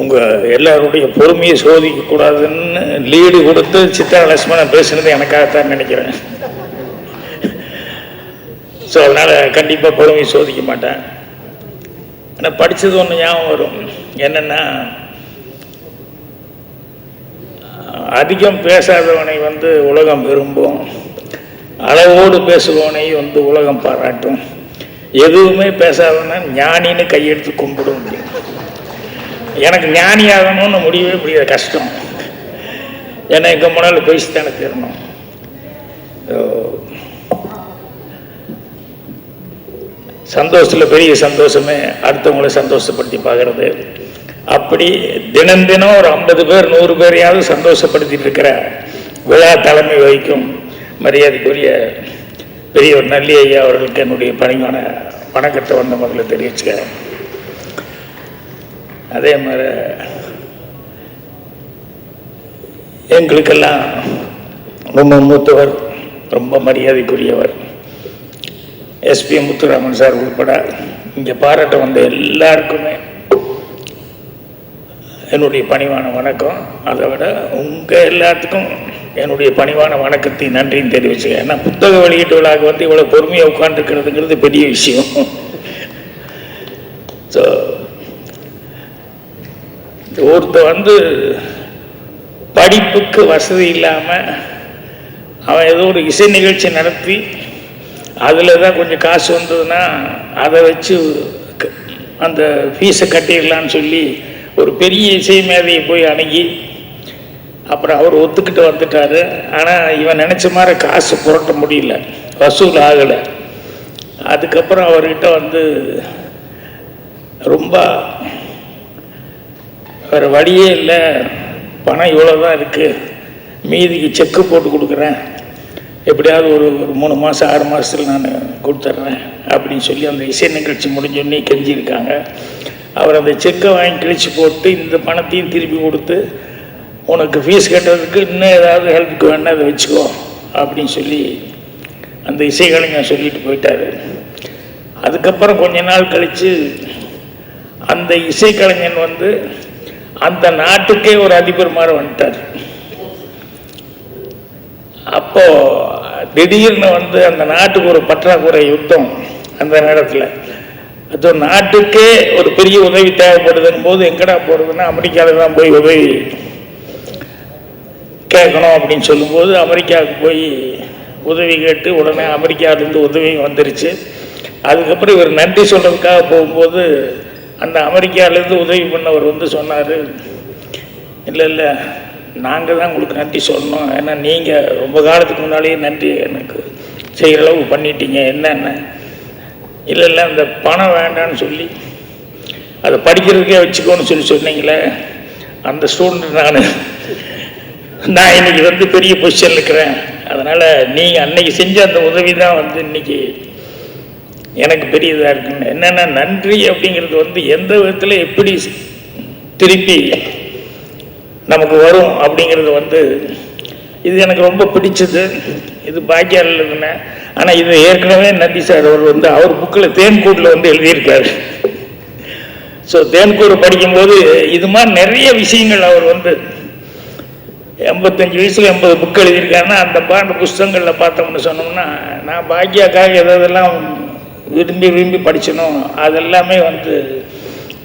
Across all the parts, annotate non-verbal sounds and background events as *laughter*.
உங்கள் எல்லாருடைய பொறுமையை சோதிக்கக்கூடாதுன்னு லீடு கொடுத்து சித்ரா லட்சுமணன் பேசுனது எனக்காகத்தான் நினைக்கிறேன். ஸோ அதனால் கண்டிப்பாக பொறுமையை சோதிக்க மாட்டேன். ஆனால் படித்தது ஒன்று ஞாபகம் வரும். என்னென்னா அதிகம் பேசாதவனை வந்து உலகம் விரும்பும். அளவோடு பேசுபவனை வந்து உலகம் பாராட்டும். எதுவுமே பேசாதவன ஞானின்னு கையெடுத்து கும்பிடும் அப்படின்னு. எனக்கு ஞானி ஆகணும்னு முடியவே முடியாது கஷ்டம். ஏன்னா எங்கே முன்னால் பேசித்தானே தீரணும் சந்தோஷத்தில் பெரிய சந்தோஷமே அடுத்தவங்களை சந்தோஷப்படுத்தி பார்க்கறது. அப்படி தினம் தினம் ஒரு ஐம்பது பேர் நூறு பேரையாவது சந்தோஷப்படுத்திட்டு இருக்கிற விழா தலைமை வகிக்கும் மரியாதைக்குரிய பெரியவர் நல்லி ஐயா அவர்களுக்கு என்னுடைய பணியான வணக்கத்தை வந்த முதல்ல தெரிவிச்சுக்கிறேன். அதே மாதிரி எங்களுக்கெல்லாம் ரொம்ப மூத்தவர் ரொம்ப மரியாதைக்குரியவர். எஸ்பி முத்துராமன் சார் உட்பட இங்கே பாராட்ட வந்த எல்லாருக்குமே என்னுடைய பணிவான வணக்கம். அதை விட உங்கள் எல்லாத்துக்கும் என்னுடைய பணிவான வணக்கத்தை நன்றியும் தெரிவிச்சுக்கேன் ஏன்னா புத்தக வெளியீட்டு விழாவுக்கு வந்து இவ்வளோ பொறுமையாக உட்காந்துருக்கிறதுங்கிறது பெரிய விஷயம் ஸோ ஒருத்த வந்து படிப்புக்கு வசதி இல்லாமல் அவன் ஏதோ ஒரு இசை நிகழ்ச்சி நடத்தி அதில் தான் கொஞ்சம் காசு வந்ததுன்னா அதை வச்சு அந்த ஃபீஸை கட்டிடலான்னு சொல்லி ஒரு பெரிய இசை மேதையை போய் அணுகி அப்புறம் அவர் ஒத்துக்கிட்டு வந்துட்டார். ஆனால் இவன் நினச்ச மாதிரி காசு புரட்ட முடியல. வசூல் ஆகலை. அதுக்கப்புறம் அவர்கிட்ட வந்து ரொம்ப வேறு வழியே இல்லை. பணம் இவ்வளோ தான் இருக்குது மீதிக்கு செக்கு போட்டு கொடுக்குறேன். எப்படியாவது ஒரு ஒரு மூணு மாதம் ஆறு மாதத்தில் நான் கொடுத்துட்றேன் அப்படின்னு சொல்லி அந்த இசை நிகழ்ச்சி முடிஞ்சோடனே கெஞ்சியிருக்காங்க அவர் அந்த செக்கை வாங்கி கிழிச்சு போட்டு இந்த பணத்தையும் திருப்பி கொடுத்து உனக்கு ஃபீஸ் கட்டுறதுக்கு இன்னும் ஏதாவது ஹெல்ப்புக்கு வேணால் அதை வச்சுக்கோ அப்படின்னு சொல்லி அந்த இசைக்கலைஞன் சொல்லிட்டு போயிட்டாரு. அதுக்கப்புறம் கொஞ்ச நாள் கழித்து அந்த இசைக்கலைஞன் வந்து அந்த நாட்டுக்கே ஒரு அதிபர் மாதிரி வந்துட்டார். அப்போ திடீர்னு வந்து அந்த நாட்டுக்கு ஒரு பற்றாக்குறை யுத்தம் அந்த நேரத்தில். அது நாட்டுக்கே ஒரு பெரிய உதவி தேவைப்படுதுன்னு போது எங்கடா போகிறதுன்னா அமெரிக்காவில் தான் போய் உதவி கேட்கணும் அப்படின்னு சொல்லும்போது அமெரிக்காவுக்கு போய் உதவி கேட்டு உடனே அமெரிக்காவிலேருந்து உதவி வந்துருச்சு. அதுக்கப்புறம் இவர் நன்றி சொல்கிறதுக்காக போகும்போது அந்த அமெரிக்காவிலேருந்து உதவி பண்ணவர் வந்து சொன்னார் இல்லை இல்லை நாங்கள் தான் உங்களுக்கு நன்றி சொல்லணும். ஏன்னா நீங்கள் ரொம்ப காலத்துக்கு முன்னாலேயே நன்றி எனக்கு செய்கிற அளவு பண்ணிட்டீங்க. என்னென்ன இல்லை இல்லை அந்த பணம் வேண்டான்னு சொல்லி அதை படிக்கிறதுக்கே வச்சுக்கோன்னு சொல்லி சொன்னீங்களே அந்த ஸ்டூடெண்ட் நான் நான் இன்னைக்கு வந்து பெரிய பொசிஷன் இருக்கிறேன். அதனால் நீங்கள் அன்னைக்கு செஞ்ச அந்த உதவி தான் வந்து இன்னைக்கு எனக்கு பெரிய இதாக இருக்குன்னு. என்னென்னா நன்றி அப்படிங்கிறது வந்து எந்த விதத்தில் எப்படி திருப்பி நமக்கு வரும் அப்படிங்கிறது வந்து இது எனக்கு ரொம்ப பிடிச்சது. இது பாக்கியால் எழுதுனேன் ஆனால் இது ஏற்கனவே நந்தி சார் அவர் வந்து அவர் புக்கில் தேன்கூட்டில் வந்து எழுதியிருக்காரு. ஸோ தேன்கூர் படிக்கும்போது இது மாதிரி நிறைய விஷயங்கள் அவர் வந்து எண்பத்தஞ்சு வயசுல எண்பது புக் எழுதியிருக்காருன்னா அந்த பாண்டு புஸ்தகங்களில் பார்த்தோம்னு சொன்னோம்னா நான் பாக்கியாக்காக எதெல்லாம் விரும்பி விரும்பி படிச்சனோ அதெல்லாமே வந்து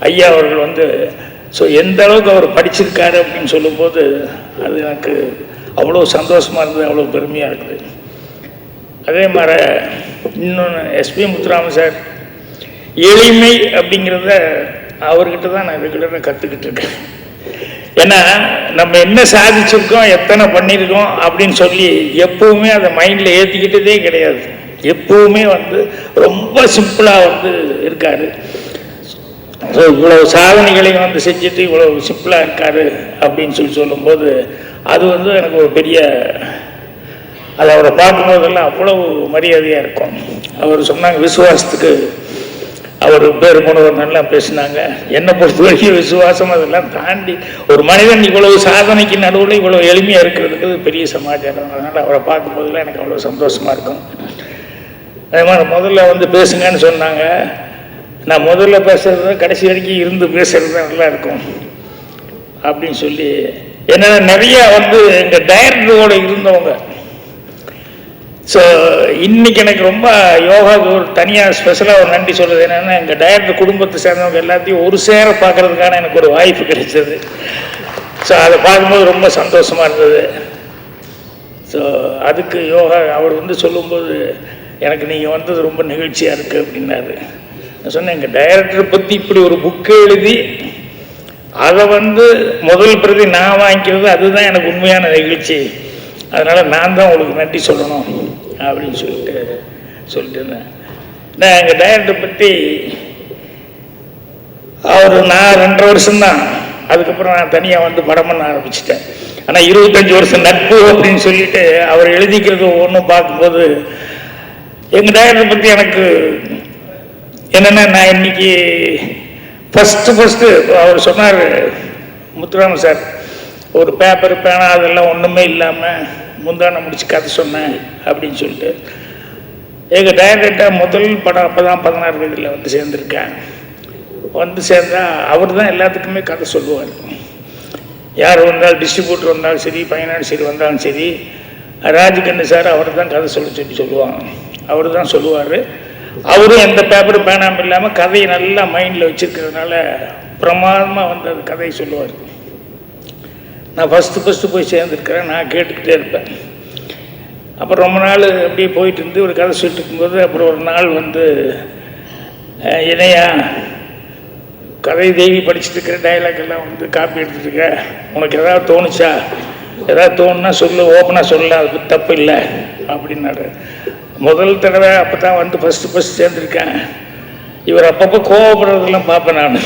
ஐயா அவர்கள் வந்து ஸோ எந்த அளவுக்கு அவர் படிச்சிருக்காரு? அப்படின்னு சொல்லும்போது அது எனக்கு அவ்வளோ சந்தோஷமாக இருந்தது அவ்வளோ பெருமையாக இருக்குது. அதே மாதிரி இன்னொன்று எஸ்பி முத்துராமன் சார் எளிமை அப்படிங்கிறத அவர்கிட்ட தான் நான் ரெகுலராக கற்றுக்கிட்டு இருக்கேன். ஏன்னா நம்ம என்ன சாதிச்சிருக்கோம் எத்தனை பண்ணியிருக்கோம் அப்படின்னு சொல்லி எப்பவுமே அதை மைண்டில் ஏற்றிக்கிட்டதே கிடையாது. எப்பவுமே வந்து ரொம்ப சிம்பிளாக வந்து இருக்காரு. ஸோ இவ்வளவு சாதனைகளையும் வந்து செஞ்சுட்டு இவ்வளவு சிம்பிளாக இருக்காரு அப்படின்னு சொல்லி சொல்லும்போது அது வந்து எனக்கு ஒரு பெரிய அது அவரை பார்க்கும்போதெல்லாம் அவ்வளவு மரியாதையாக இருக்கும். அவர் சொன்னாங்க விசுவாசத்துக்கு அவர் பேர் போனவர் நல்லா பேசினாங்க. என்னை பொறுத்த வரைக்கும் விசுவாசம் அதெல்லாம் தாண்டி ஒரு மனிதன் இவ்வளவு சாதனைக்கு நடுவில் இவ்வளவு எளிமையாக இருக்கிறதுக்கு பெரிய சமாச்சாரம். அதனால் அவரை பார்க்கும்போதெல்லாம் எனக்கு அவ்வளோ சந்தோஷமாக இருக்கும். அதே மாதிரி முதல்ல வந்து பேசுங்கன்னு சொன்னாங்க. நான் முதல்ல பேசுறது கடைசி வரைக்கும் இருந்து பேசுறது தான் நல்லா இருக்கும் அப்படின்னு சொல்லி என்னென்ன நிறைய வந்து எங்கள் டைரக்டரோட இருந்தவங்க. ஸோ இன்னைக்கு எனக்கு ரொம்ப யோகாவுக்கு ஒரு தனியாக ஸ்பெஷலாக ஒரு நன்றி சொல்கிறது என்னென்னா எங்கள் டைரக்டர் குடும்பத்தை சேர்ந்தவங்க எல்லாத்தையும் ஒரு சேர பார்க்கறதுக்கான எனக்கு ஒரு வாய்ப்பு கிடைச்சது. ஸோ அதை பார்க்கும்போது ரொம்ப சந்தோஷமாக இருந்தது. ஸோ அதுக்கு யோகா அவர் வந்து சொல்லும்போது எனக்கு நீங்கள் வந்தது ரொம்ப நிகழ்ச்சியாக இருக்குது அப்படின்னாரு. நான் சொன்னேன் எங்கள் டைரக்டரை பற்றி இப்படி ஒரு புக்கு எழுதி அதை வந்து முதல் பிரதி நான் வாங்கிக்கிறது அதுதான் எனக்கு உண்மையான நிகழ்ச்சி. அதனால் நான் தான் உங்களுக்கு நன்றி சொல்லணும் அப்படின்னு சொல்லிட்டு சொல்லிட்டு இருந்தேன். நான் எங்கள் டைரக்டரை பற்றி அவர் நான் ரெண்டரை வருஷம்தான் அதுக்கப்புறம் நான் தனியாக வந்து படம் பண்ண ஆரம்பிச்சிட்டேன். ஆனால் இருபத்தஞ்சி வருஷம் நட்பு அப்படின்னு சொல்லிட்டு அவர் எழுதிக்கிறது ஒவ்வொன்றும் பார்க்கும்போது எங்கள் டைரக்டரை பற்றி எனக்கு என்னென்னா நான் இன்னைக்கு ஃபஸ்ட்டு ஃபஸ்ட்டு அவர் சொன்னார் முத்துராமன் சார் ஒரு பேப்பர் பேனா அதெல்லாம் ஒன்றுமே இல்லாமல் முந்தானம் முடிச்சு கதை சொன்னேன் அப்படின்னு சொல்லிட்டு. எங்கள் டைரக்டர் முதல் படம் அப்போ தான் பதினாறு வயதில் வந்து சேர்ந்துருக்கேன். வந்து சேர்ந்தா அவர் தான் எல்லாத்துக்குமே கதை சொல்லுவார். யார் வந்தாலும் டிஸ்ட்ரிபியூட்டர் வந்தாலும் சரி ஃபைனான்சியர் வந்தாலும் சரி ராஜகண்ணு சார் அவர் தான் கதை சொல்ல சொல்லி சொல்லுவாங்க. அவர் தான் சொல்லுவார். அவரும் எந்த பேப்பரும் பேனாமல் இல்லாமல் கதையை நல்லா மைண்டில் வச்சுருக்கிறதுனால பிரமாதமாக வந்து அது கதையை சொல்லுவார். நான் ஃபஸ்ட்டு ஃபஸ்ட்டு போய் சேர்ந்துருக்கிறேன். நான் கேட்டுக்கிட்டே இருப்பேன். அப்புறம் ரொம்ப நாள் அப்படியே போயிட்டு இருந்து ஒரு கதை சொல்லிட்டு இருக்கும்போது அப்புறம் ஒரு நாள் வந்து இணையா கதை தேவி படிச்சுட்டு இருக்கிற டைலாக் எல்லாம் வந்து காப்பி எடுத்துட்டுருக்க உனக்கு எதாவது தோணுச்சா? ஏதாவது தோணுன்னா சொல்லு ஓப்பனாக சொல்லல அது தப்பு இல்லை. அப்படின்னாரு. முதல் தடவை அப்போ தான் வந்து ஃபஸ்ட்டு ஃபஸ்ட் சேர்ந்துருக்கேன். இவர் அப்பப்போ கோவப்படுறதெல்லாம் பார்ப்பேன் நான்.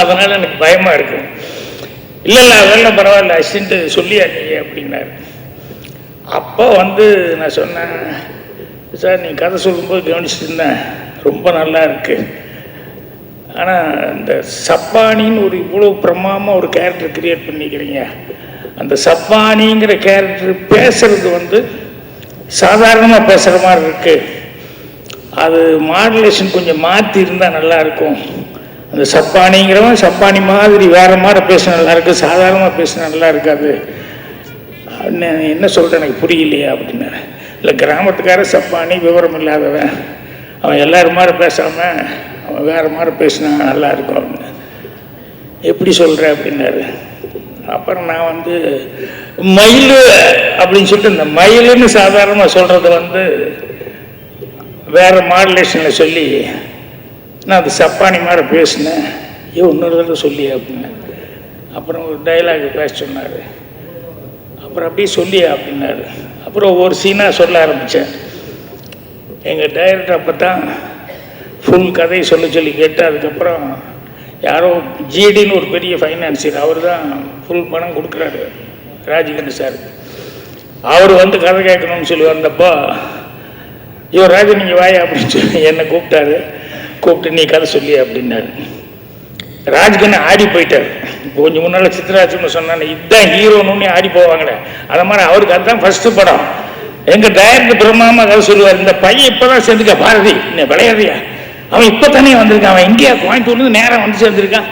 அதனால் எனக்கு பயமாக இருக்கும் இல்லை இல்லை அதெல்லாம் பரவாயில்ல அசின்ட்டு சொல்லியா நீ? அப்படின்னாரு. அப்போ வந்து நான் சொன்னேன் சார் நீ கதை சொல்லும்போது கவனிச்சுட்டு இருந்தேன் ரொம்ப நல்லா இருக்குது ஆனால் இந்த சப்பானின்னு ஒரு இவ்வளோ பிரமாமாக ஒரு கேரக்டர் கிரியேட் பண்ணிக்கிறீங்க. அந்த சப்பானிங்கிற கேரக்டர் பேசுறது வந்து சாதாரணமாக பேசுகிற மாதிரி இருக்கு. அது மாடுலேஷன் கொஞ்சம் மாற்றி இருந்தால் நல்லா இருக்கும். அந்த சப்பானிங்கிறவன் சப்பானி மாதிரி வேற மாதிரி பேசினா நல்லா இருக்கு. சாதாரணமாக பேசினா நல்லா இருக்காது. அப்படின்னு என்ன சொல்கிறேன் எனக்கு புரியலையே அப்படின்னு. இல்லை கிராமத்துக்கார சப்பானி விவரம் இல்லாதவன். அவன் எல்லாரும் மாதிரி பேசாமல் அவன் வேறு மாதிரி பேசினா நல்லா இருக்கும் அப்படின்னு. எப்படி சொல்கிற அப்படின்னாரு. அப்புறம் நான் வந்து மயில் அப்படின்னு சொல்லிட்டு இந்த மயிலுன்னு சாதாரணமாக சொல்கிறது வந்து வேறு மாடுலேஷனில் சொல்லி நான் அது சப்பானி மாதிரி பேசினேன். ஐயோ இன்னொரு தடவை சொல்லி அப்படின்னு. அப்புறம் ஒரு டைலாக் பேச சொன்னார். அப்புறம் அப்படியே சொல்லி அப்படின்னாரு. அப்புறம் ஒவ்வொரு சீனாக சொல்ல ஆரம்பித்தேன் எங்கள் டைரக்டர் அப்போ தான் ஃபுல் கதையை சொல்ல சொல்லி கேட்டு அதுக்கப்புறம் யாரோ ஜிடின்னு ஒரு பெரிய ஃபைனான்சியர் அவர் தான் ஃபுல் பணம் கொடுக்குறாரு ராஜகண்ணு சார். அவர் வந்து கதை கேட்கணும்னு சொல்லி வந்தப்போ ஐயோ ராஜா நீங்கள் வாயா? அப்படின்னு சொல்லி என்னை கூப்பிட்டாரு. கூப்பிட்டு நீ கதை சொல்லி அப்படின்னாரு. ராஜ்கண்ணு ஆடி போயிட்டார். கொஞ்சம் முன்னால் சித்ராஜ்னு சொன்னாங்க இதுதான் ஹீரோன்னு ஆடி போவாங்களே. அதை மாதிரி அவருக்கு அதுதான் ஃபஸ்ட்டு படம். எங்கள் டைரக்டர் பிரம்மாமா கதை சொல்லுவார் இந்த பையன் இப்பதான் சேர்ந்துக்க பாரதி. என்ன விளையாடுறியா? அவன் இப்போ தானே வந்திருக்கான். அவன் எங்கேயா கோயம்புத்தூர்லேருந்து நேரம் வந்து சேர்ந்துருக்கான்.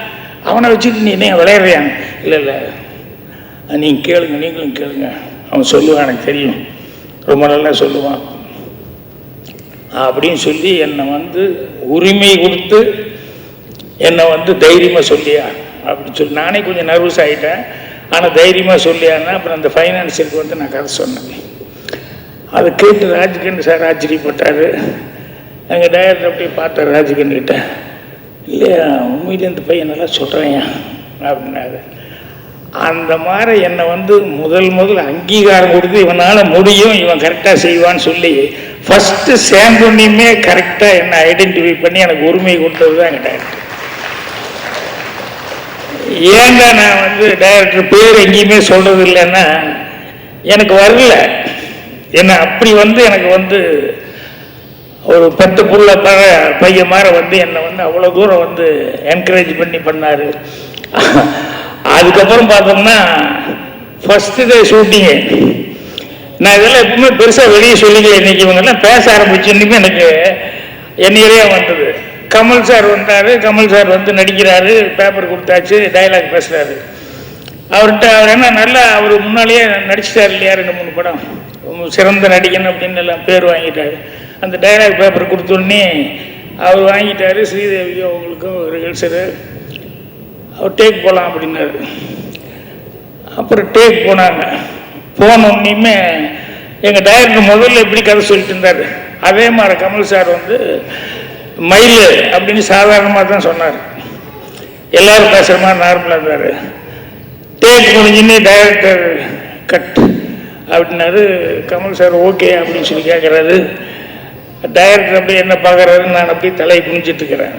அவனை வச்சுட்டு நீ என்ன விளையாடுறியாங்க இல்லை இல்லை. நீங்கள் கேளுங்க நீங்களும் கேளுங்க. அவன் சொல்லுவான் எனக்கு தெரியும். ரொம்ப நல்லா சொல்லுவான். அப்படின்னு சொல்லி என்னை வந்து உரிமை கொடுத்து என்னை வந்து தைரியமாக சொல்லியா? அப்படின்னு சொல்லி நானே கொஞ்சம் நர்வஸ் ஆகிட்டேன் ஆனால் தைரியமாக சொல்லியான்னா அப்புறம் அந்த ஃபைனான்சியலுக்கு வந்து நான் கதை சொன்னேன். அதை கேட்டு ராஜ்கண்ட் சார் ஆச்சரியப்பட்டார். எங்கள் டைரக்டர் அப்படியே பார்த்தார் ராஜகண்ணிட்ட இல்லையா உண்மையிலே இந்த பையன் நல்லா சொல்கிறேன் அப்படின்னாரு. அந்த மாதிரி என்னை வந்து முதல் முதல் அங்கீகாரம் கொடுத்து இவனால் முடியும் இவன் கரெக்டாக செய்வான்னு சொல்லி ஃபஸ்ட்டு சேர்ந்தோன்னையுமே கரெக்டாக என்னை ஐடென்டிஃபை பண்ணி எனக்கு உரிமை கொடுத்தது தான் எங்கள் டைரக்டர் ஏங்க நான் வந்து டைரக்டர் பேர் எங்கேயுமே சொல்கிறது இல்லைன்னா எனக்கு வரல. என்ன அப்படி வந்து எனக்கு வந்து ஒரு பத்து புள்ள ப பையன் மாதிரி வந்து என்னை வந்து அவ்வளோ தூரம் வந்து என்கரேஜ் பண்ணி பண்ணார். அதுக்கப்புறம் பார்த்தோம்னா ஃபஸ்ட்டு டே ஷூட்டிங்கு நான் இதெல்லாம் எப்பவுமே பெருசாக வெளியே சொல்லிக்கல இன்றைக்கி இவங்கெல்லாம் பேச ஆரம்பிச்சுன்னுமே எனக்கு என்னையிலே வந்தது. கமல் சார் வந்தார் கமல் சார் வந்து நடிக்கிறாரு பேப்பர் கொடுத்தாச்சு டைலாக் பேசுகிறாரு அவர்கிட்ட அவர் என்ன நல்லா அவர் முன்னாலேயே நடிச்சிட்டார் இல்லையா ரெண்டு மூணு படம். சிறந்த நடிகன் அப்படின்னு எல்லாம் பேர் வாங்கிட்டாரு. அந்த டைலாக் பேப்பர் கொடுத்தோடனே அவர் வாங்கிட்டாரு ஸ்ரீதேவி அவங்களுக்கும் ரிஹர்சரு அவர் டேக் போகலாம் அப்படின்னாரு. அப்புறம் டேக் போனாங்க. போனோடனையுமே எங்கள் டைரக்டர் முதல்ல எப்படி கதை சொல்லிட்டு இருந்தார்? அதே மாதிரி கமல் சார் வந்து மயில் அப்படின்னு சாதாரணமாக தான் சொன்னார். எல்லாரும் பேசுகிற மாதிரி நார்மலாக இருந்தார். டேக் முடிஞ்சுன்னு டைரக்டர் கட் அப்படின்னாரு. கமல் சார் ஓகே அப்படின்னு சொல்லி கேட்குறாரு டைரக்டர் அப்படி என்ன பார்க்குறாரு நான் அப்படி தலையை குனிஞ்சிட்டு இருக்கிறேன்.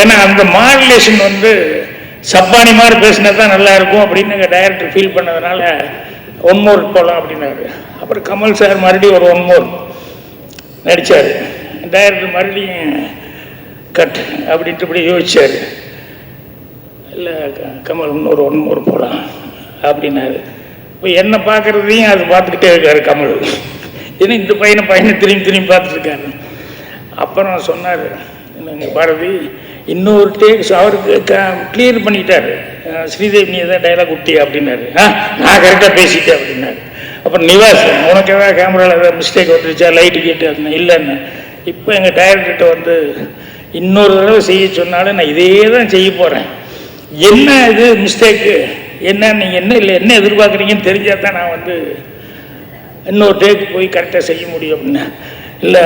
ஏன்னா அந்த மாடுலேஷன் வந்து சப்பானி மாதிரி பேசினா தான் நல்லா இருக்கும் அப்படின்னு எங்கள் டைரக்டர் ஃபீல் பண்ணதுனால ஒன் மோர் போகலாம் அப்படின்னாரு. அப்புறம் கமல் சார் மறுபடியும் ஒரு ஒன் மோர் நடித்தார் டைரக்டர் மறுபடியும் கட் அப்படின்ட்டு இப்படி யோசிச்சார். இல்லை கமல் இன்னொரு ஒன் மோர் போகலாம் அப்படின்னாரு. இப்போ என்ன பார்க்குறதையும் அது பார்த்துக்கிட்டே இருக்கார் கமல். ஏன்னா இந்த பையனை பையனை திரும்பி திரும்பி பார்த்துருக்காரு அப்புறம் சொன்னார் என்னங்க பாரதி இன்னொரு டேக்ஸ் அவருக்கு கிளியர் பண்ணிட்டாரு. ஸ்ரீதேவி நீ தான் டைலாக் விட்டி அப்படின்னாரு. ஆ நான் கரெக்டாக பேசிட்டேன் அப்படின்னாரு. அப்புறம் நிவாஸ் உனக்கு ஏதாவது கேமராவில் ஏதாவது மிஸ்டேக் வந்துருச்சா? லைட்டு கேட்டு அது இல்லைன்னு. இப்போ எங்கள் டைரக்டர்கிட்ட வந்து இன்னொரு தடவை செய்ய சொன்னாலும் நான் இதே தான் செய்ய போகிறேன் என்ன இது மிஸ்டேக்கு என்ன நீங்கள் என்ன இல்லை என்ன எதிர்பார்க்குறீங்கன்னு தெரிஞ்சால் தான் நான் வந்து இன்னொரு டேக்கு போய் கரெக்டாக செய்ய முடியும் அப்படின்னா இல்லை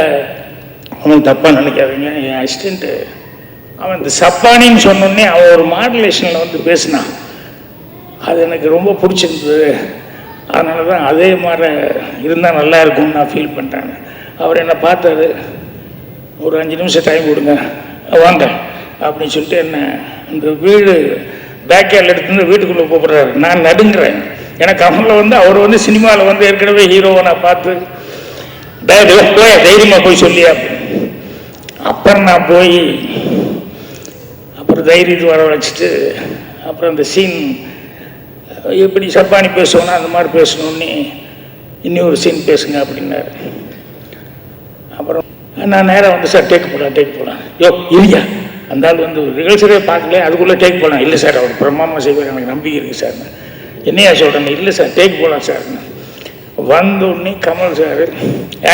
அவன் தப்பாக நினைக்காதீங்க. என் அசிஸ்டண்ட்டு அவன் இந்த சப்பானின்னு சொன்னோடனே அவன் ஒரு மாடுலேஷனில் வந்து பேசினான் அது எனக்கு ரொம்ப பிடிச்சிருந்தது. அதனால தான் அதே மாதிரி இருந்தால் நல்லா இருக்கும்னு நான் ஃபீல் பண்ணிட்டேன். அவர் என்னை பார்த்தாரு. ஒரு அஞ்சு நிமிஷம் டைம் கொடுங்க. வாங்க. அப்படின்னு சொல்லிட்டு என்ன இந்த வீடு பேக்யார்டில் எடுத்துன்னு வீட்டுக்குள்ளே கூப்பிட்றாரு நான் நடுங்குறேன். ஏன்னா கமலில் வந்து அவர் வந்து சினிமாவில் வந்து ஏற்கனவே ஹீரோவை நான் பார்த்து போய் தைரியமாக போய் சொல்லியா அப்புறம் நான் போய் அப்புறம் தைரியத்து வர வச்சுட்டு அப்புறம் அந்த சீன் எப்படி சப்பானி பேசுவோன்னா அந்த மாதிரி பேசணுன்னு இன்னொரு சீன் பேசுங்க அப்படின்னாரு. அப்புறம் நான் நேராக வந்து சார் டேக் போடலாம் டேக் போடலாம் யோ இல்லையா அந்த ஆள் வந்து ரிகல்சரே பார்க்கல அதுக்குள்ளே டேக் போடலாம் இல்லை சார் அவர் பிரம்மாமா செய்வார் எனக்கு நம்பிக்கை இருக்குது சார். என்னையா சொல்கிறேன் இல்லை சார் டேக் போகலாம் சார். வந்த உடனே கமல் சார்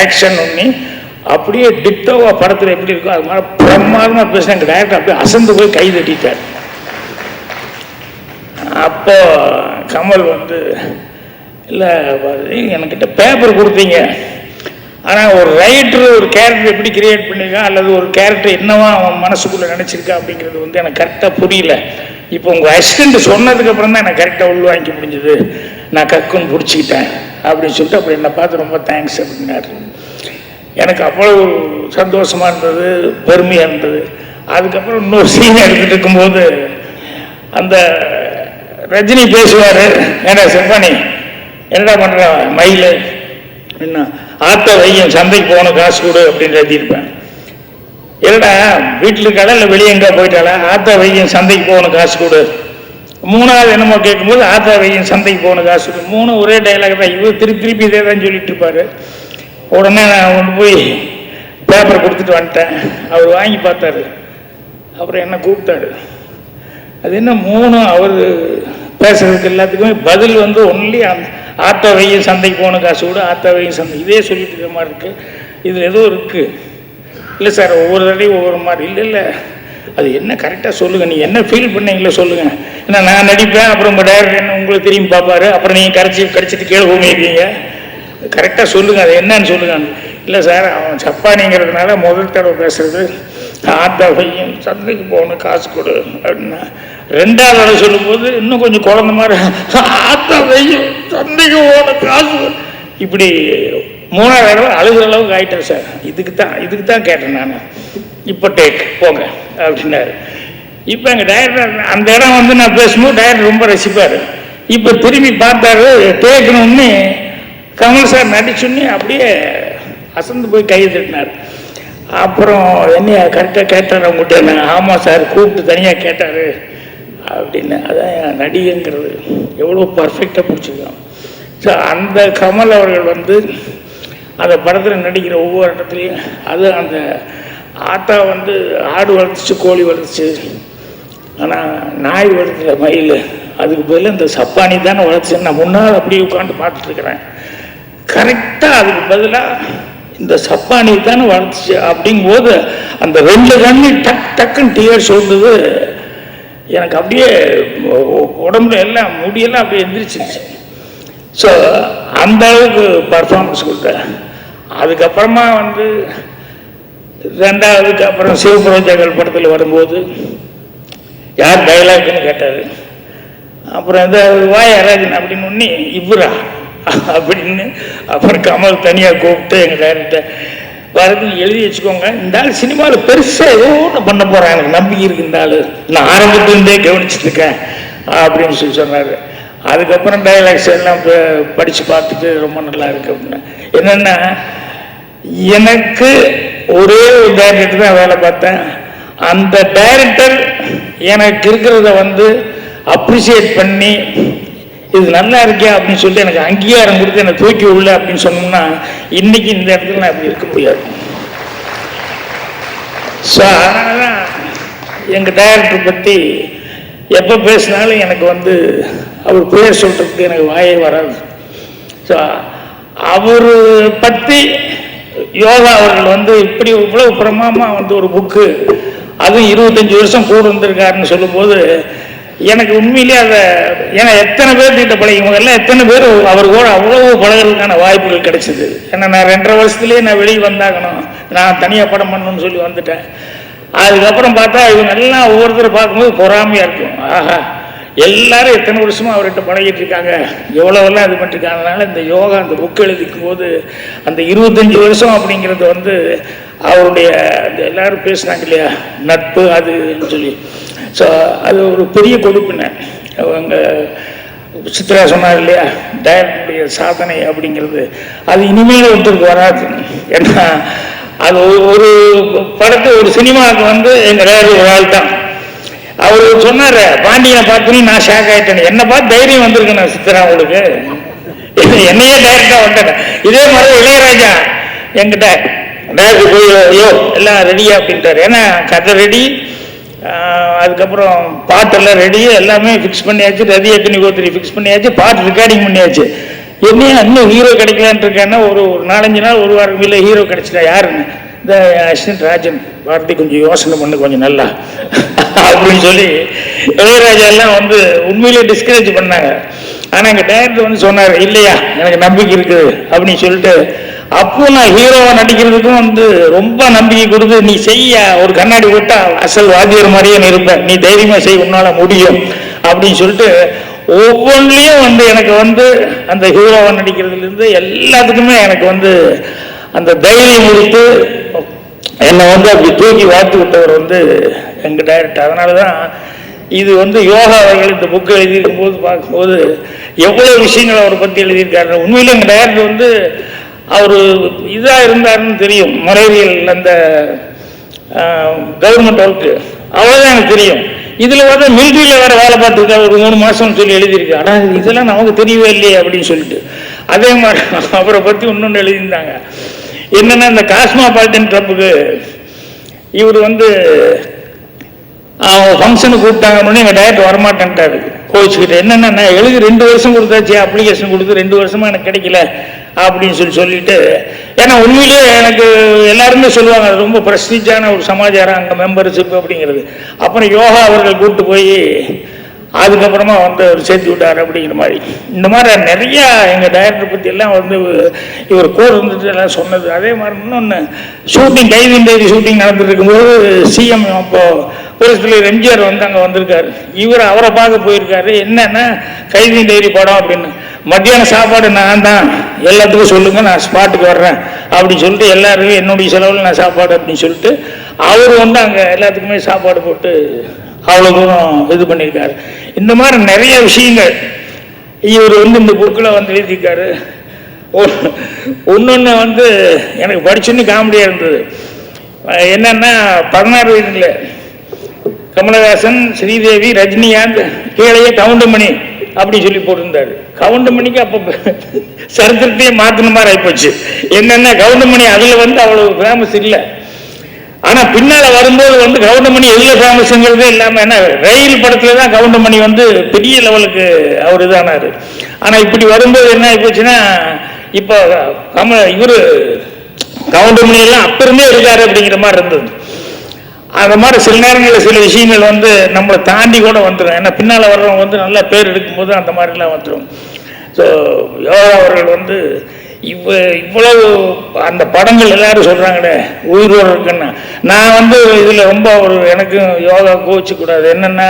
ஆக்ஷன் உடனே அப்படியே டிட்டோவா படத்தில் எப்படி இருக்கோ அது மாதிரி பிரமாதமாக எங்கள் டேரக்டர் அப்படியே அசந்து போய் கை தட்டிட்டார். அப்போ கமல் வந்து இல்லை என்கிட்ட பேப்பர் கொடுத்தீங்க. ஆனால் ஒரு ரைட்டர் ஒரு கேரக்டர் எப்படி கிரியேட் பண்ணியிருக்கான் அல்லது ஒரு கேரக்டர் என்னவா அவன் மனசுக்குள்ளே நினச்சிருக்கா? அப்படிங்கிறது வந்து எனக்கு கரெக்டாக புரியல. இப்போ உங்கள் அசிஸ்டண்ட் சொன்னதுக்கு அப்புறம் தான் எனக்கு கரெக்டாக உள்வாங்கிக்க முடிஞ்சது. நான் கக்குன்னு பிடிச்சிக்கிட்டேன். அப்படின்னு சொல்லிட்டு அப்படி என்னை பார்த்து ரொம்ப தேங்க்ஸ் அப்படின்னாரு. எனக்கு அவ்வளோ சந்தோஷமாக இருந்தது பெருமையாக இருந்தது. அதுக்கப்புறம் இன்னொரு சீன் எடுத்துகிட்டு இருக்கும்போது அந்த ரஜினி பேசுவார் ஏன்னா செம்பானி என்னடா பண்ணுற மயில்? என்ன ஆத்த வையும் சந்தைக்கு போன காசு கொடு அப்படின்னு எழுதியிருப்பேன். என்னடா வீட்டில் கடையில் வெளியே எங்கே போயிட்டாளா? ஆத்தா வையும் சந்தைக்கு போகணும் காசு கொடு. மூணாவது என்னமோ கேட்கும்போது ஆத்தா வையும் சந்தைக்கு போகணும் காசு கொடு. மூணு ஒரே டைலாக் தான். இவர் திருப்பி திருப்பி இதே தான் சொல்லிட்டு இருப்பாரு. உடனே நான் கொண்டு போய் பேப்பர் கொடுத்துட்டு வந்துட்டேன். அவர் வாங்கி பார்த்தாரு. அப்புறம் என்ன கூப்பிட்டாரு. அது என்ன மூணு? அவர் பேசுறதுக்கு எல்லாத்துக்குமே பதில் வந்து ஒன்லி அந்த ஆத்தா வையும் சந்தைக்கு போகணும் காசு கூட ஆத்தா வையும் சந்தை. இதே சொல்லிட்டு இருக்கிற மாதிரி இருக்குது இதில் ஏதோ இருக்குது இல்லை சார் ஒவ்வொரு தடையும் ஒவ்வொரு மாதிரி. இல்லை இல்லை. அது என்ன கரெக்டாக சொல்லுங்கள் நீங்கள் என்ன ஃபீல் பண்ணீங்களோ சொல்லுங்கள் ஏன்னா நான் நடிப்பேன் அப்புறம் உங்கள் டைரக்டர் என்ன உங்களை திரும்பி பார்ப்பாரு. அப்புறம் நீங்கள் கரைச்சி கரைச்சிட்டு கீழே போகிறீங்க கரெக்டாக சொல்லுங்கள் அது என்னன்னு சொல்லுங்கள் இல்லை சார் அவன் சப்பானிங்கிறதுனால முதல் தடவை பேசுறது ஆத்தா பையன். சந்தைக்கு போகணும் காசு கொடு அப்படின்னா. ரெண்டாவது தடவை சொல்லும்போது இன்னும் கொஞ்சம் குழந்த மாதிரி ஆத்தா பையன் சந்தைக்கு போகணும் காசு இப்படி மூணாவது தடவை அழுகிற அளவுக்கு ஆயிட்டேன் சார். இதுக்கு தான் இதுக்கு தான் கேட்டேன் நான். இப்போ டேக் போங்க அப்படின்னாரு. இப்போ எங்கள் டைரக்டர் அந்த இடம் வந்து நான் பேசும்போது டைரக்டர் ரொம்ப ரசிப்பார். இப்போ திரும்பி பார்த்தாரு டேக்கணும்னு கமல் சார் நடிச்சுன்னு அப்படியே அசந்து போய் கை தட்டினார் அப்புறம் என்னைய கரெக்டாக கேட்டார் அவங்ககிட்ட ஆமாம் சார் கூப்பிட்டு தனியாக கேட்டார். அப்படின்னு அதான் நடிகைங்கிறது எவ்வளோ பர்ஃபெக்டாக பிடிச்சிருக்கான். ஸோ அந்த கமல் அவர்கள் வந்து அந்த படத்தில் நடிக்கிற ஒவ்வொரு இடத்துலையும் அது அந்த ஆட்டா வந்து ஆடு வளர்த்துச்சு கோழி வளர்த்துச்சு. ஆனால் நாய் வளர்த்துல மயில் அதுக்கு பதில் இந்த சப்பானி தானே வளர்த்துச்சு நான் முன்னால் அப்படியே உட்காந்து பார்த்துட்ருக்குறேன். கரெக்டாக அதுக்கு பதிலாக இந்த சப்பானி தானே வளர்த்துச்சு அப்படிங்கும்போது அந்த ரெண்டு கண்ணு டக் டக்குன்னு டீயர் வந்தது எனக்கு அப்படியே உடம்புல எல்லாம் முடியெல்லாம் அப்படியே எந்திரிச்சிருச்சு. ஸோ அந்த அளவுக்கு பர்ஃபார்மன்ஸ் கொடுத்தேன். அதுக்கப்புறமா வந்து ரெண்டாவதுக்கு அப்புறம் சிவபுரோஜாக்கள் படத்தில் வரும்போது யார் டைலாக்னு கேட்டார். அப்புறம் இந்த வாயராஜன் அப்படின்னு ஒன்று இவரா? அப்படின்னு அப்புறம் கமல் தனியாக கூப்பிட்டு எங்கள் டேரக்டர் வரதுன்னு எழுதி வச்சுக்கோங்க. இந்த ஆள் சினிமாவில் பெருசாக ஏதோ ஒன்று பண்ண போகிறான் எனக்கு நம்பிக்கை இருக்கு இந்த ஆள். நான் ஆரம்பத்துலேருந்தே கவனிச்சிட்டு இருக்கேன் அப்படின்னு சொல்லி சொன்னார். அதுக்கப்புறம் டைலாக்ஸ் எல்லாம் படித்து பார்த்துட்டு ரொம்ப நல்லா இருக்கு அப்படின்னு. என்னென்னா எனக்கு ஒரே ஒரு டைரக்டர் தான் வேலை பார்த்தேன். அந்த டைரக்டர் எனக்கு இருக்கிறத வந்து அப்ரிசியேட் பண்ணி இது நல்லா இருக்கே அப்படின்னு சொல்லிட்டு எனக்கு அங்கீகாரம் கொடுத்து என்னை தூக்கி உள்ள அப்படின்னு சொன்னோம்னா இன்னைக்கு இந்த இடத்துல நான் அப்படி இருக்க முடியாது. ஸோ அதனால தான் எங்கள் டைரக்டர் பற்றி எப்போ பேசினாலும் எனக்கு வந்து அவர் பேர் சொல்கிறதுக்கு எனக்கு வாயே வராது. ஸோ அவர் பற்றி யோகா அவர்கள் வந்து இப்படி இவ்வளவு பிரமாமா வந்து ஒரு புக்கு அதுவும் இருபத்தஞ்சி வருஷம் கூட இருந்திருக்காருன்னு சொல்லும்போது எனக்கு உண்மையிலேயே அதை ஏன்னா எத்தனை பேர் கிட்ட பழகி எல்லாம் எத்தனை பேர் அவர் கூட அவ்வளவு பழகிறதுக்கான வாய்ப்புகள் கிடைச்சிது. ஏன்னா நான் ரெண்டரை வருஷத்துலேயே நான் வெளியே வந்தாகணும். நான் தனியாக படம் பண்ணணும்னு சொல்லி வந்துட்டேன். அதுக்கப்புறம் பார்த்தா இவங்க எல்லாம் ஒவ்வொருத்தரை பார்க்கும்போது பொறாமையாக இருக்கும். ஆஹா எல்லாரும் எத்தனை வருஷமும் அவர்கிட்ட பழகிட்டு இருக்காங்க? எவ்வளவெல்லாம் இது பண்ணிருக்காங்கனால இந்த யோகா அந்த புக் எழுதிக்கும் போது அந்த இருபத்தஞ்சி வருஷம் அப்படிங்கிறது வந்து அவருடைய அந்த எல்லாரும் பேசுனாங்க இல்லையா? நட்பு அதுன்னு சொல்லி. ஸோ அது ஒரு பெரிய கொடுப்பின அவங்க சித்ரா சொன்னார் இல்லையா? டைரக்டருடைய சாதனை அப்படிங்கிறது. அது இனிமேல் ஒருத்தருக்கு வராது. ஏன்னா அது ஒரு- ஒரு ஒரு சினிமாவுக்கு வந்து எங்கள் டைரக்டர் ஒரு தான் அவர் சொன்னார் பாண்டியனை பார்த்தோன்னே நான் ஷாக் ஆயிட்டேன் என்ன பார்த்து தைரியம் வந்திருக்கு நான் சித்தரா உங்களுக்கு. *laughs* என்னையே டைரக்டா வந்துட்டேன். இதே மாதிரி இளையராஜா என்கிட்ட டேரக்டர் போய் ஐயோ எல்லாம் ரெடியா அப்படின்ட்டார். ஏன்னா கதை ரெடி அதுக்கப்புறம் பாட்டெல்லாம் ரெடி எல்லாமே ஃபிக்ஸ் பண்ணியாச்சு. ரதி அக்னி கோத்திரி ஃபிக்ஸ் பண்ணியாச்சு. பாட்டு ரெக்கார்டிங் பண்ணியாச்சு. என்னையா இன்னும் ஹீரோ கிடைக்கலான்னு இருக்கேன்னா ஒரு ஒரு நாலஞ்சு நாள் ஒரு வாரம் இல்லை ஹீரோ கிடைச்சிட்டா யாருன்னு? இந்த அஸ்வின் ராஜன் பாரதி கொஞ்சம் யோசனை பண்ணு கொஞ்சம் நல்லா. அப்படின்னு சொல்லி இளையராஜா எல்லாம் வந்து உண்மையிலே டிஸ்கரேஜ் பண்ணாங்க. ஆனால் எங்கள் டைரக்டர் வந்து சொன்னார் இல்லையா எனக்கு நம்பிக்கை இருக்குது அப்படின்னு சொல்லிட்டு அப்போ நான் ஹீரோவாக நடிக்கிறதுக்கும் வந்து ரொம்ப நம்பிக்கை கொடுத்து நீ செய்ய ஒரு கண்ணாடி விட்டா அசல் வாத்தியர் மாதிரியே இருப்பேன் நீ தைரியமாக செய் உன்னால் முடியும் அப்படின்னு சொல்லிட்டு ஒவ்வொன்றிலையும் வந்து எனக்கு வந்து அந்த ஹீரோவாக நடிக்கிறதுலேருந்து எல்லாத்துக்குமே எனக்கு வந்து அந்த தைரியம் கொடுத்து என்னை வந்து அப்படி தூக்கி வார்த்து விட்டவர் வந்து எங்கள் டைரக்டர் அதனால தான் இது வந்து யோகா அவர்கள் இந்த புக்கு எழுதியிருக்கும் போது பார்க்கும்போது எவ்வளோ விஷயங்கள் அவரை பற்றி எழுதியிருக்காரு. உண்மையிலே எங்கள் டைரக்டர் வந்து அவர் இதாக இருந்தாருன்னு தெரியும். முறைவியல் அந்த கவர்மெண்ட் ஒர்க்கு அவ்வளோதான் எனக்கு தெரியும். இதில் வந்து மிலிட்ரியில் வேறு வேலை பார்த்துருக்காரு ஒரு மூணு மாதம்னு சொல்லி எழுதியிருக்கு. ஆனால் இதெல்லாம் நமக்கு தெரியவே இல்லையே அப்படின்னு சொல்லிட்டு. அதே மாதிரி அவரை பற்றி இன்னொன்று எழுதியிருந்தாங்க. என்னன்னா இந்த காஸ்மாபாலிட்டன் கிளப்புக்கு இவர் வந்து அவங்க ஃபங்க்ஷனு கூப்பிட்டாங்கன்னு எங்கள் டேரக்டர் வரமாட்டேன்ட்டாரு. கோச்சுக்கிட்டு என்னென்ன எழுதி ரெண்டு வருஷம் கொடுத்தாச்சு அப்ளிகேஷன் கொடுத்து ரெண்டு வருஷமா எனக்கு கிடைக்கல அப்படின்னு சொல்லி சொல்லிட்டு ஏன்னா உண்மையிலேயே எனக்கு எல்லாருமே சொல்லுவாங்க ரொம்ப ப்ரெஸ்டீஜான ஒரு சமாச்சாரம் அங்கே மெம்பர்ஷிப் அப்படிங்கிறது. அப்புறம் யோகா அவர்கள் கூப்பிட்டு போய் அதுக்கப்புறமா வந்து அவர் சேர்த்து விட்டார் அப்படிங்கிற மாதிரி. இந்த மாதிரி நிறையா எங்கள் டைரக்டர் பற்றி எல்லாம் வந்து இவர் கூட இருந்துட்டு எல்லாம் சொன்னது. அதே மாதிரி இன்னொன்று ஷூட்டிங் கைதின் டைரி ஷூட்டிங் நடந்துட்டு இருக்கும்போது சிஎம் அப்போது புரட்சியில் எம்ஜிஆர் வந்து அங்கே வந்திருக்காரு. இவர் அவரை பார்க்க போயிருக்காரு. என்னென்னா கைவின் டைரி படம் அப்படின்னு. மத்தியான சாப்பாடு நான் தான். எல்லாத்துக்கும் சொல்லுங்கள் நான் ஸ்பாட்டுக்கு வர்றேன் அப்படின்னு சொல்லிட்டு எல்லாருமே என்னுடைய செலவில் நான் சாப்பாடு அப்படின்னு சொல்லிட்டு அவர் வந்து அங்கே எல்லாத்துக்குமே சாப்பாடு போட்டு அவ்வளோ தூரம் இது பண்ணியிருக்காரு. இந்த மாதிரி நிறைய விஷயங்கள் இவர் வந்து இந்த புக்கில் வந்து எழுதியிருக்காரு. ஒன்று வந்து எனக்கு படிச்சுன்னு காமெடியாக இருந்தது. என்னென்னா என்னன்னா பதினாறு வயதில் கமலஹாசன் ஸ்ரீதேவி ரஜினிகாந்த் கீழே கவுண்டமணி அப்படி சொல்லி போட்டிருந்தாரு. கவுண்டமணிக்கு அப்போ சரித்திரத்தையே மாற்றின மாதிரி ஆகிப்போச்சு என்னென்ன கவுண்டமணி அதில் வந்து அவ்வளோ ஃபேமஸ் இல்லை. ஆனா பின்னால வரும்போது வந்து கவுண்டமணி எதுல ஃபேமஸ்ங்கிறதே இல்லாம ஏன்னா ரயில் படத்துல தான் கவுண்டமணி வந்து பெரிய லெவலுக்கு அவர் இதானாரு. ஆனா இப்படி வரும்போது என்ன ஆயிப்போச்சுன்னா இப்போ கம இவரு கவுண்டமணி எல்லாம் அப்ப இருந்தே இருக்காரு அப்படிங்கிற மாதிரி இருந்தது. அந்த மாதிரி சில நேரங்களில் சில விஷயங்கள் வந்து நம்மளை தாண்டி கூட வந்துடும் ஏன்னா பின்னால் வர்றவங்க வந்து நல்லா பேர் எடுக்கும்போது அந்த மாதிரிலாம் வந்துடும் ஸோ யோகா அவர்கள் வந்து இவ்வ இவ்வளவு அந்த படங்கள் எல்லாரும் சொல்கிறாங்களே உயிரோடு இருக்குன்னு. நான் வந்து இதில் ரொம்ப ஒரு எனக்கும் யோகா கோவிச்சக்கூடாது என்னென்னா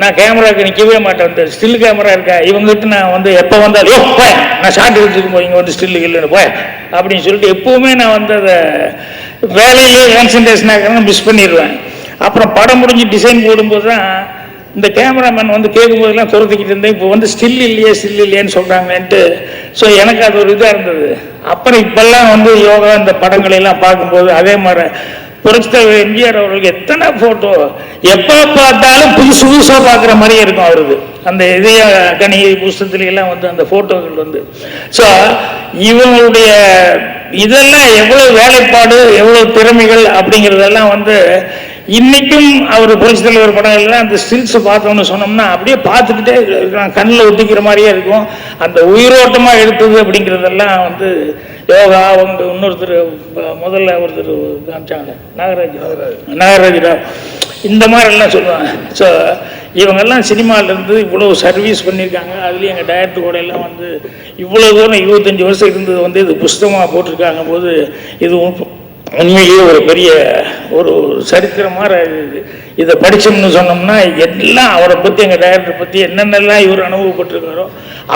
நான் கேமராவுக்கு நிற்கவே மாட்டேன். வந்து ஸ்டில் கேமரா இருக்கா? இவங்ககிட்ட நான் வந்து எப்போ வந்தாலும் யோ போய் நான் ஷார்ட் எடுத்துக்கும் போய் இங்கே வந்து ஸ்டில்லு இல்லைன்னு போய் அப்படின்னு சொல்லிட்டு எப்போவுமே நான் வந்து அதை வேலையிலேயே கான்சன்ட்ரேஷன் ஆகிறேன்னு மிஸ் பண்ணிடுவேன். அப்புறம் படம் முடிஞ்சு டிசைன் போடும்போது தான் இந்த கேமராமேன் வந்து கேட்கும்போதெல்லாம் துரத்திக்கிட்டு இருந்தேன் இப்போ வந்து ஸ்டில் இல்லையே ஸ்டில் இல்லையேன்னு சொல்கிறாங்கன்ட்டு ஸோ எனக்கு அது ஒரு இதாக இருந்தது. அப்புறம் இப்பெல்லாம் வந்து யோகா இந்த படங்களை எல்லாம் பார்க்கும்போது அதே மாதிரி புரட்சித்தலைவர் எம்ஜிஆர் அவர்களுக்கு எத்தனை ஃபோட்டோ எப்போ பார்த்தாலும் புதுசு புதுசாக பார்க்குற மாதிரியே இருக்கும் அவருக்கு அந்த இதய கணிகை புஸ்தத்துல வந்து அந்த ஃபோட்டோக்கள் வந்து. ஸோ இவங்களுடைய இதெல்லாம் எவ்வளோ வேலைப்பாடு எவ்வளோ திறமைகள் அப்படிங்கிறதெல்லாம் வந்து இன்னைக்கும் அவர் புரட்சி தலைவர் படங்கள்லாம் அந்த ஸ்டில்ஸ் பார்த்தோம்னு சொன்னோம்னா அப்படியே பார்த்துக்கிட்டே கண்ணில் ஒட்டிக்கிற மாதிரியே இருக்கும். அந்த உயிரோட்டமாக எடுத்தது அப்படிங்கிறதெல்லாம் வந்து யோகா அவங்க இன்னொருத்தர் முதல்ல ஒருத்தர் காமிச்சாங்க. நாகராஜ். நாகராஜரா இந்த மாதிரிலாம் சொல்லுவாங்க. ஸோ இவங்கெல்லாம் சினிமாவிலேருந்து இவ்வளோ சர்வீஸ் பண்ணியிருக்காங்க. அதுலேயும் எங்கள் டயர்ட் கூட எல்லாம் வந்து இவ்வளோ தூரம் இருபத்தஞ்சி வருஷம் இருந்தது வந்து இது புஸ்தகமாக போட்டிருக்காங்க போது இது உண்மையிலேயே ஒரு பெரிய ஒரு சரித்திரமாக இதை. படித்தோம்னு சொன்னோம்னா எல்லாம் அவரை பற்றி எங்கள் டைரக்டர் பற்றி என்னென்னலாம் இவர் அனுபவப்பட்டிருக்காரோ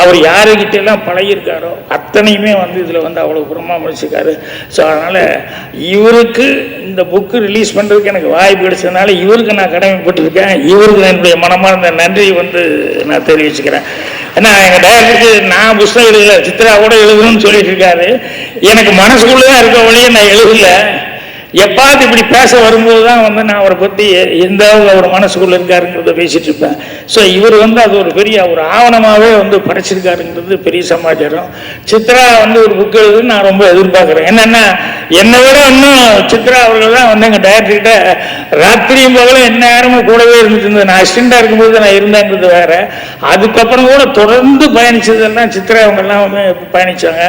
அவர் யாருக்கிட்ட எல்லாம் பழகியிருக்காரோ அத்தனையுமே வந்து இதில் வந்து அவ்வளோ பிரமாமரிச்சிருக்காரு ஸோ அதனால் இவருக்கு இந்த புக்கு ரிலீஸ் பண்ணுறதுக்கு எனக்கு வாய்ப்பு கிடைச்சதுனால இவருக்கு நான் கடமைப்பட்டிருக்கேன். இவருக்கு என்னுடைய மனமார்ந்த நன்றியை வந்து நான் தெரிவிச்சுக்கிறேன். ஏன்னா எங்கள் டைரக்டருக்கு நான் புஸ்தகம் எழுதலை சித்ரா கூட எழுதணும்னு சொல்லிட்டு இருக்காரு. எனக்கு மனசுக்குள்ளே தான் இருக்க வழியே நான் எழுதல. எப்பாவது இப்படி பேச வரும்போது தான் வந்து நான் அவரை பற்றி எந்த அவர் மனசுக்குள்ளே இருக்காருங்கிறத பேசிகிட்டு இருப்பேன். ஸோ இவர் வந்து அது ஒரு பெரிய ஒரு ஆவணமாகவே வந்து படைச்சிருக்காருங்கிறது பெரிய சமாச்சாரம். சித்ரா வந்து ஒரு புக் எழுதுன்னு நான் ரொம்ப எதிர்பார்க்குறேன். என்னென்னா என்னை விட இன்னும் சித்ரா அவர்கள் தான் வந்து எங்கள் டைரக்டர்கிட்ட ராத்திரியும் பகலும் என்ன நேரமும் கூடவே இருந்துட்டு இருந்தது. நான் அசிஸ்டண்ட்டாக இருக்கும்போது நான் இருந்தேங்கிறது வேறு. அதுக்கப்புறம் கூட தொடர்ந்து பயணிச்சதெல்லாம் சித்ரா அவங்கெல்லாம் வந்து பயணித்தாங்க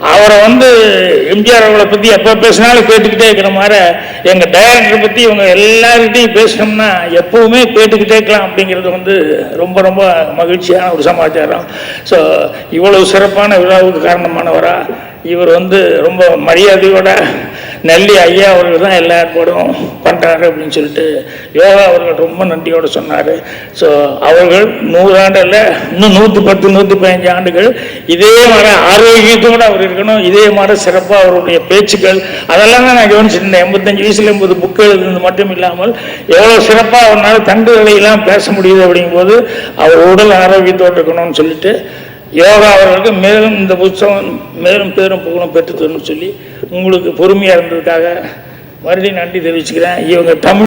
அவரை வந்து எம்ஜிஆர் அவங்களை பற்றி எப்போ பேசினாலும் கேட்டுக்கிட்டே இருக்கிற மாதிரி எங்கள் டைரக்டரை பற்றி இவங்க எல்லார்கிட்டையும் பேசினோம்னா எப்பவுமே கேட்டுக்கிட்டே இருக்கலாம் அப்படிங்கிறது வந்து ரொம்ப ரொம்ப மகிழ்ச்சியான ஒரு சமாச்சாரம். ஸோ இவ்வளவு சிறப்பான விழாவுக்கு காரணமானவரா? இவர் வந்து ரொம்ப மரியாதையோட நெல்லி ஐயா அவர்கள் தான் எல்லா ஏற்பாடும் பண்ணுறாரு அப்படின்னு சொல்லிட்டு யோகா அவர்கள் ரொம்ப நன்றியோடு சொன்னார். ஸோ அவர்கள் நூறாண்டில் இன்னும் நூற்றி பத்து நூற்றி பதினஞ்சு ஆண்டுகள் இதே மாதிரி ஆரோக்கியத்தோடு அவர் இருக்கணும். இதே மாதிரி சிறப்பாக அவருடைய பேச்சுக்கள் அதெல்லாம் தான் நான் கவனிச்சிருந்தேன். எண்பத்தஞ்சு வயசுல எண்பது புக்கு எழுதுனது மட்டும் இல்லாமல் எவ்வளோ சிறப்பாக அவரால் தண்டுகளையெல்லாம் பேச முடியுது அப்படிங்கும்போது அவர் உடல் ஆரோக்கியத்தோடு இருக்கணும்னு சொல்லிட்டு யோகா அவர்களுக்கு மேலும் இந்த புத்தகம் மேலும் பேரும் புகழும் பெற்று தரணும்னு சொல்லி உங்களுக்கு பொறுமையாக இருந்ததுக்காக மறுபடியும் நன்றி தெரிவிச்சுக்கிறேன். இவங்க தமிழ்